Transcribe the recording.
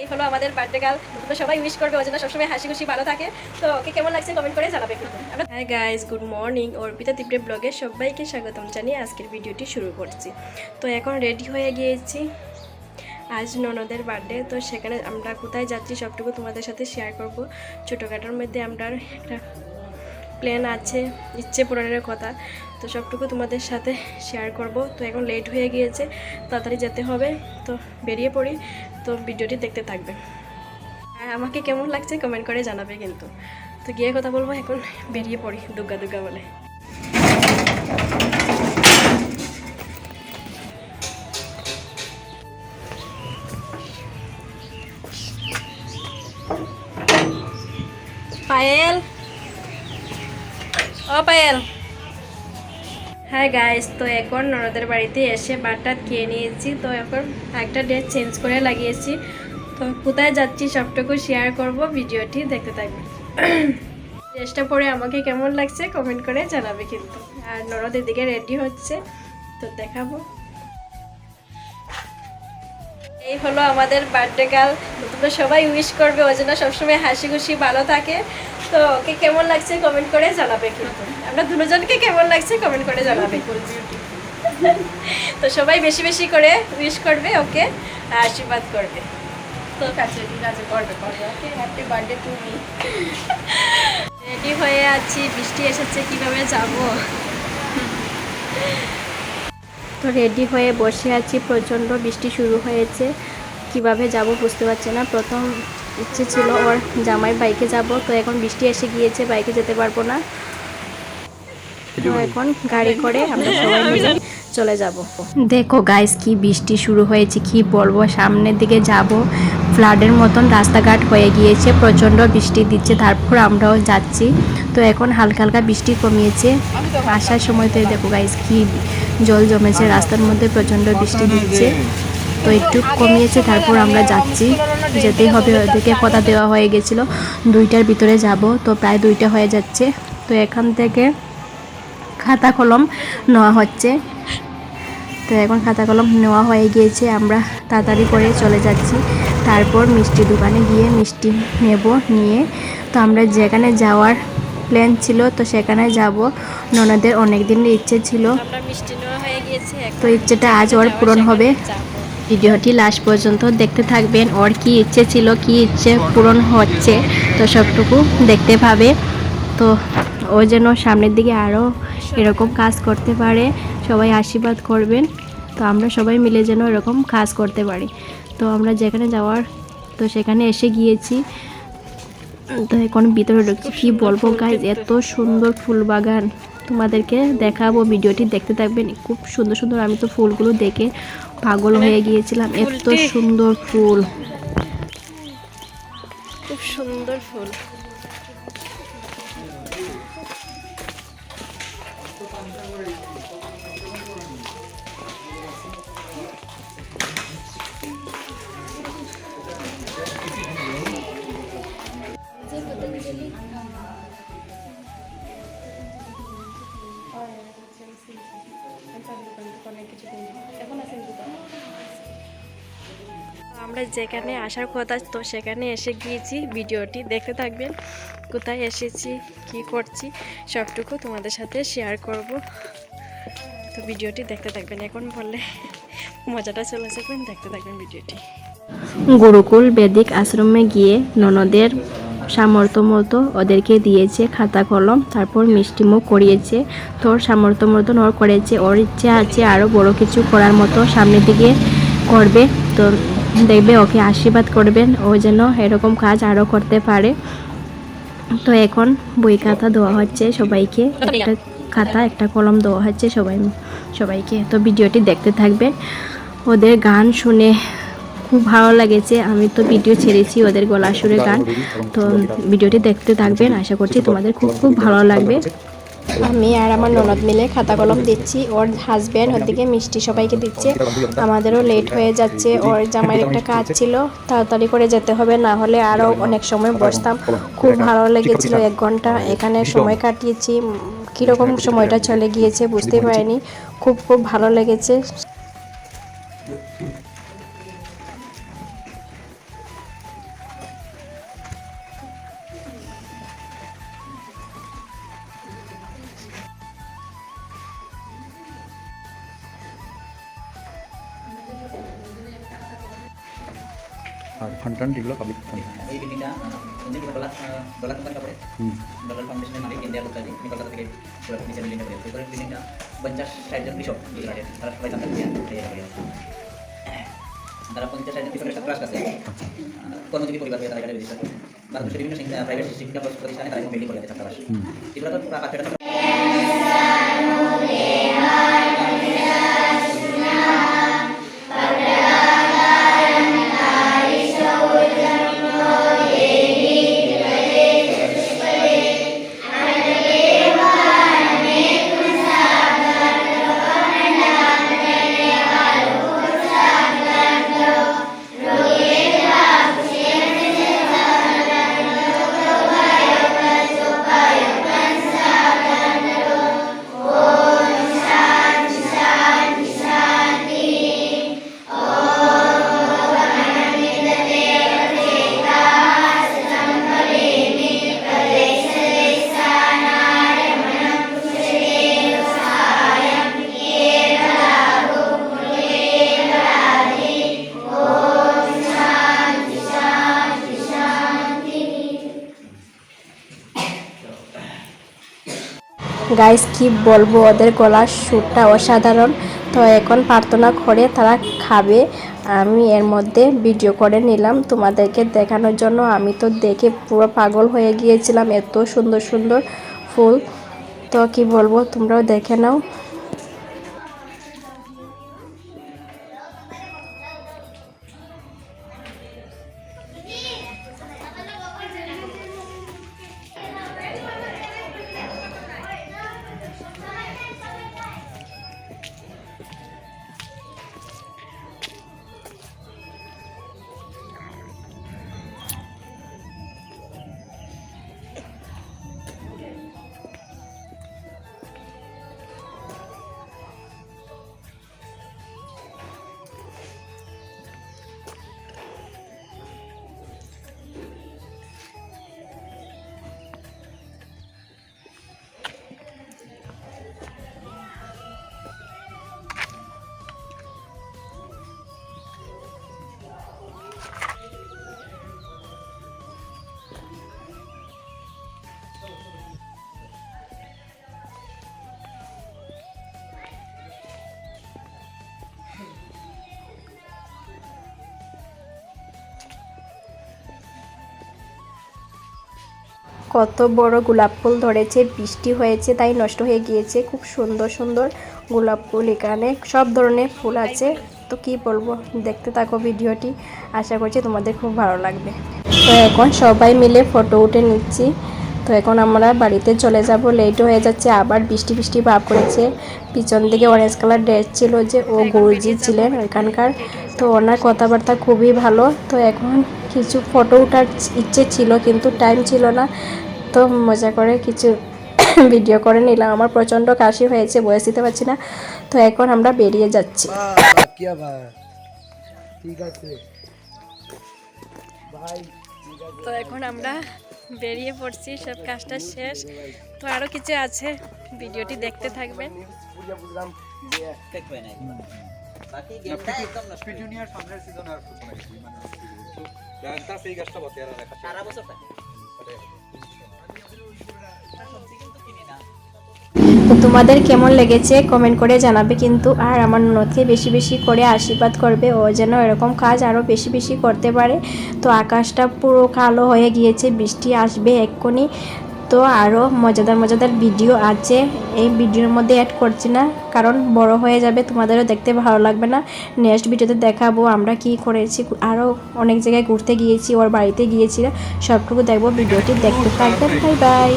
এই হলো আমাদের বার্থডে গার্ল তোমরা সবাই উইশ করবে ওই জন্য সবসময় হাসি খুশি ভালো থাকে। তো ওকে কেমন লাগছে কমেন্ট করে জানাবে হ্যাঁ গাইস গুড মর্নিং অর্পিতা তিপ্রে ব্লগে সবাইকে স্বাগতম জানিয়ে আজকের ভিডিওটি শুরু করছি। তো এখন রেডি হয়ে গিয়েছি। আজ ননদের বার্থডে তো সেখানে আমরা কোথায় যাচ্ছি সবটুকু তোমাদের সাথে শেয়ার করব। ছোটোখাটোর মধ্যে আমরা একটা প্ল্যান আছে, ইচ্ছে পূরণের কথা। তো সবটুকু তোমাদের সাথে শেয়ার করব। তো এখন লেট হয়ে গিয়েছে, তাড়াতাড়ি যেতে হবে। তো বেরিয়ে পড়ি। তো ভিডিওটি দেখতে থাকবে। আর আমাকে কেমন লাগছে কমেন্ট করে জানাবে কিন্তু। তো গিয়ে কথা বলব এখন, বেরিয়ে পড়ি দুর্গা দুর্গা বলে। পায়েল? ও পায়েল? হ্যাঁ গাইস তো এখন ননদের বাড়িতে এসে বাটাত খেয়ে নিয়েছি। তো এখন একটা ড্রেস চেঞ্জ করে লাগিয়েছি। তো কোথায় যাচ্ছি সবটুকু শেয়ার করব, ভিডিওটি দেখতে থাকবে। ড্রেসটা পরে আমাকে কেমন লাগছে কমেন্ট করে জানাবে কিন্তু। আর ননদের দিকে রেডি হচ্ছে, তো দেখাবো। এই হলো আমাদের বার্থডে গার্ল তোমরা সবাই উইশ করবে ওই জন্য সবসময় হাসি খুশি ভালো থাকে। তো ওকে কেমন লাগছে কমেন্ট করে জানাবে কিন্তু। আমরা দুজনকে কেমন লাগছে কমেন্ট করে জানাবে। তো সবাই বেশি বেশি করে উইশ করবে, ওকে? আশীর্বাদ করবে। তো করবে করবে, okay? Happy birthday to ready হয়ে আছি, বৃষ্টি এসেছে, কীভাবে যাব? তো রেডি হয়ে বসে আছি, প্রচণ্ড বৃষ্টি শুরু হয়েছে। কীভাবে যাব বুঝতে পারছি না। প্রথম ইচ্ছে ছিল ওর জামাই বাইকে যাব তো এখন বৃষ্টি এসে গিয়েছে বাইকে যেতে পারব না। তো এখন গাড়ি করে আমরা সবাই মিলে চলে যাব। দেখো গাইস কি বৃষ্টি শুরু হয়েছে কি বলব? সামনের দিকে যাব। ফ্লাডের মতন রাস্তাঘাট হয়ে গিয়েছে প্রচণ্ড বৃষ্টি দিচ্ছে তারপর আমরাও যাচ্ছি। তো এখন হালকা হালকা বৃষ্টি কমিয়েছে। আসার সময় তো দেখো গাইস কি জল জমেছে রাস্তার মধ্যে প্রচণ্ড বৃষ্টি দিচ্ছে। তো একটু কমিয়েছে তারপর আমরা যাচ্ছি। যেতেই হবে ওদেরকে কথা দেওয়া হয়ে গেছিল। দুইটার ভিতরে যাব তো প্রায় দুইটা হয়ে যাচ্ছে। তো এখান থেকে খাতা কলম নেওয়া হচ্ছে। তো এখন খাতা কলম নেওয়া হয়ে গিয়েছে আমরা তাড়াতাড়ি করে চলে যাচ্ছি। তারপর মিষ্টি দোকানে গিয়ে মিষ্টি নেব নিয়ে। তো আমরা যেখানে যাওয়ার প্ল্যান ছিল তো সেখানে যাব। ননদের অনেক দিনের ইচ্ছে ছিল। হয়ে তো ইচ্ছেটা আজ ওর পূরণ হবে। ভিডিওটি লাস্ট পর্যন্ত দেখতে থাকবেন। ওর কি ইচ্ছে ছিল, কি ইচ্ছে পূরণ হচ্ছে, তো সবটুকু দেখতে পাবে। তো ও যেন সামনের দিকে আরও এরকম কাজ করতে পারে, সবাই আশীর্বাদ করবেন। তো আমরা সবাই মিলে যেন এরকম কাজ করতে পারি। তো আমরা যেখানে যাওয়ার, তো সেখানে এসে গিয়েছি। তো এখন ভিতরে ঢুকছি। কি বলব গাইজ এত সুন্দর ফুল বাগান। তোমাদেরকে দেখাবো, ভিডিওটি দেখতে থাকবেন। খুব সুন্দর সুন্দর, আমি তো ফুলগুলো দেখে পাগল হয়ে গিয়েছিলাম এত সুন্দর ফুল। খুব সুন্দর ফুল। আমরা যেখানে আসার কথা তো সেখানে এসে গিয়েছি, ভিডিওটি দেখতে থাকবেন, কোথায় এসেছি, কি করছি, সবটুকু তোমাদের সাথে শেয়ার করব। তো ভিডিওটি দেখতে থাকবেন, এখন বললে মজাটা চলে যাবেন দেখতে থাকবেন ভিডিওটি। গুরুকুল বেদিক আশ্রমে গিয়ে ননদের সামর্থ্য মতো ওদেরকে দিয়েছে খাতা, কলম, তারপর মিষ্টিমুখ করিয়েছে। তোর সামর্থ্য মতন ওর করেছে, ওর ইচ্ছে আছে আরও বড় কিছু করার মতো সামনের দিকে করবে। তো দেখবে ওকে আশীর্বাদ করবেন ও যেন এরকম কাজ আরও করতে পারে। তো এখন বই খাতা দেওয়া হচ্ছে সবাইকে, একটা খাতা, একটা কলম দেওয়া হচ্ছে সবাই, সবাইকে। তো ভিডিওটি দেখতে থাকবেন। ওদের গান শুনে খুব ভালো লেগেছে। আমি তো ভিডিও ছেড়েছি ওদের গলা সুরে গান। তো ভিডিওটি দেখতে থাকবেন। আশা করছি তোমাদের খুব খুব ভালো লাগবে। আমি আর আমার ননদ মিলে খাতা কলম দিচ্ছি। ওর হাজব্যান্ড ওদিকে মিষ্টি সবাইকে দিচ্ছে। আমাদেরও লেট হয়ে যাচ্ছে। ওর জামাইয়ের একটা কাজ ছিল। তাড়াতাড়ি করে যেতে হবে। না হলে আরও অনেক সময় বসতাম। খুব ভালো লেগেছিল। এক ঘণ্টা এখানে সময় কাটিয়েছি। কীরকম সময়টা চলে গিয়েছে বুঝতে পারিনি। খুব খুব ভালো লেগেছে। আর ফান্ডান এগুলো পাবলিক ফান্ড এই বিল্ডিংটা উনিশ ডলার ডলার কোম্পানি কাপড়ে? ডলার ফাউন্ডেশনের মালিক ইন্ডিয়া কোথায় আমি কলকাতা থেকে পুরো নিচে বিল্ডিংটা করে এরপরে বিল্ডিংটা পঞ্চাশ ষাট জন কৃষক গুজরাটের। তারা সবাই জানতে তারা পঞ্চাশ ষাট জন কৃষকের সাথে আছে। কর্মজীবী পরিবার হয়ে তারা এখানে রেজিস্টার করছে। ভারতবর্ষের বিভিন্ন প্রাইভেট শিক্ষা প্রতিষ্ঠানে তারা বিল্ডিং করে যাচ্ছে ছাত্রাবাস এগুলো তো গাইস কি বলব? ওদের গলার সুরটা অসাধারণ। তো এখন প্রার্থনা করে তারা খাবে। আমি এর মধ্যে ভিডিও করে নিলাম তোমাদেরকে দেখানোর জন্য। আমি তো দেখে পুরো পাগল হয়ে গিয়েছিলাম এত সুন্দর সুন্দর ফুল। তো কি বলব? তোমরাও দেখে নাও। কত বড় গোলাপ ফুল ধরেছে, বৃষ্টি হয়েছে, তাই নষ্ট হয়ে গিয়েছে। খুব সুন্দর সুন্দর গোলাপ ফুল এখানে। সব ধরনের ফুল আছে। তো কি বলব? দেখতে থাকো ভিডিওটি। আশা করছি তোমাদের খুব ভালো লাগবে। তো এখন সবাই মিলে ফটো উঠে নিচ্ছি। তো এখন আমরা বাড়িতে চলে যাব। লেট হয়ে যাচ্ছে, আবার বৃষ্টি বৃষ্টি ভাব করেছে। পিছন দিকে অরেঞ্জ কালার ড্রেস ছিল যে, ও গুরুজি ছিলেন ওইখানকার। তো ওনার কথাবার্তা খুবই ভালো। তো এখন কিছু ফটো ওঠার ইচ্ছে ছিল কিন্তু টাইম ছিল না। তো মজা করে কিছু ভিডিও করে নিলাম। আমার প্রচণ্ড কাশি হয়েছে বয়স দিতে পারছি না। তো এখন আমরা বেরিয়ে যাচ্ছি। ঠিক আছে। তো এখন আমরা বেরিয়ে পড়ছি সব কাজটা শেষ। তো আরও কিছু আছে ভিডিওটি দেখতে থাকবেন। সামনের সিজন আর গাছটা সারা বছর তো তোমাদের কেমন লেগেছে কমেন্ট করে জানাবে কিন্তু আর আমার নথি বেশি বেশি করে আশীর্বাদ করবে ও যেন এরকম কাজ আরও বেশি বেশি করতে পারে। তো আকাশটা পুরো কালো হয়ে গিয়েছে বৃষ্টি আসবে এক্ষুনি। তো আরও মজাদার মজাদার ভিডিও আছে। এই ভিডিওর মধ্যে অ্যাড করছি না, কারণ বড় হয়ে যাবে, তোমাদেরও দেখতে ভালো লাগবে না। নেক্সট ভিডিওতে দেখাবো আমরা কি করেছি। আরও অনেক জায়গায় ঘুরতে গিয়েছি, ওর বাড়িতে গিয়েছি, সবটুকু দেখব ভিডিওটি দেখতে থাকবেন বাই বাই